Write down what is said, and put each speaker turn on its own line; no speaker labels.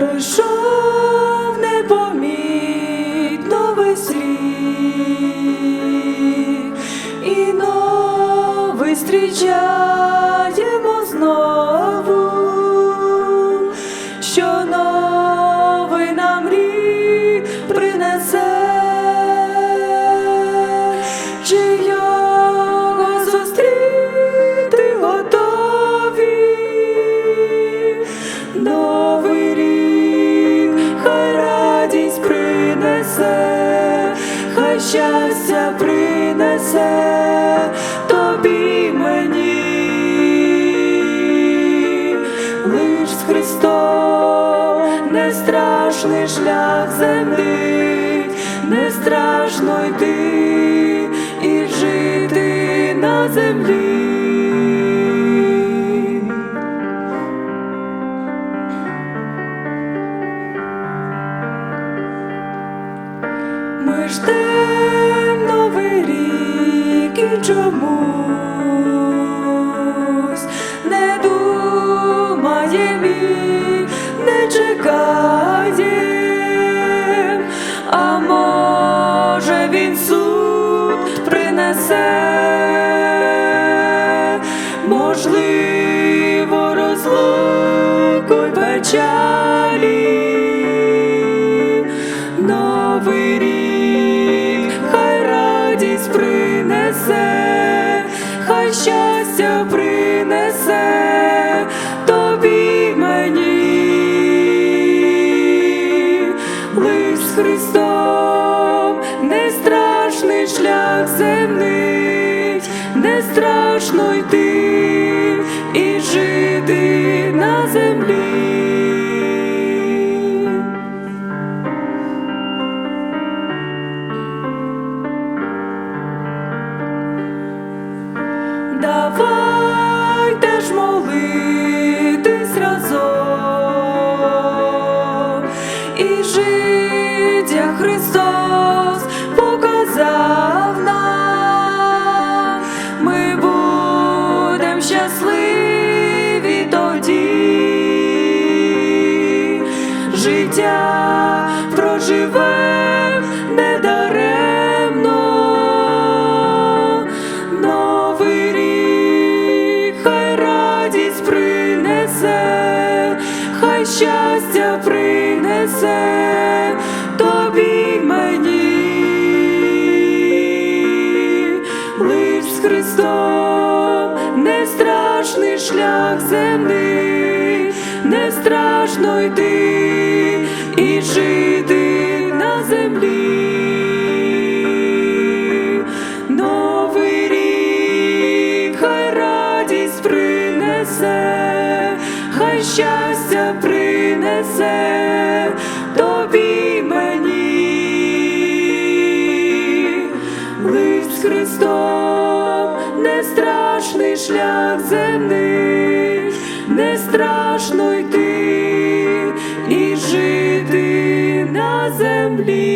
пройшов непомітно весь рік, і новий зустрічаємо знову, що принесе, хай щастя принесе тобі мені, лиш з Христом не страшний шлях земний, не страшно йти і жити на землі. Ждем новий рік і чомусь. Не думаєм і не чекаєм, а може він суд принесе, можливо, розлуку й печалі. Принесе, хай щастя принесе тобі мені, лиш з Христом не страшний шлях земний, не страшно принесе, хай щастя принесе тобі мені, лиш з Христом не страшний шлях земний, не страшно йти і жити на землі. Новий щастя принесе тобі мені, лиш з Христом не страшний шлях земний, не страшно йти і жити на землі.